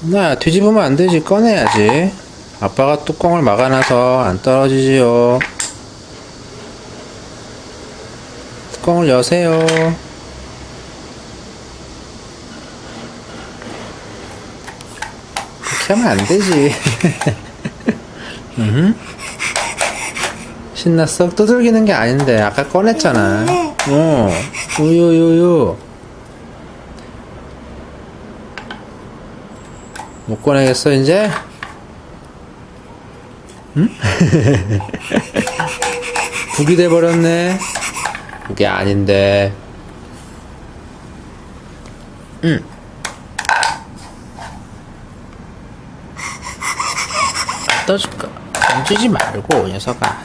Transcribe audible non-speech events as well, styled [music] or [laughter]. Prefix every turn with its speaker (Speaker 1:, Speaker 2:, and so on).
Speaker 1: 나 뒤집으면 안 되지. 꺼내야지. 아빠가 뚜껑을 막아놔서 안 떨어지지요. 뚜껑을 여세요. 그렇게 하면 안 되지. [laughs] 음. 신났어? 두들기는 게 아닌데. 아까 꺼냈잖아. 어. 우유유유 못 꺼내겠어 이제? 응? [laughs] 북이 돼버렸네 그게 아닌데 응 떠줄까? 던지지 말고 녀석아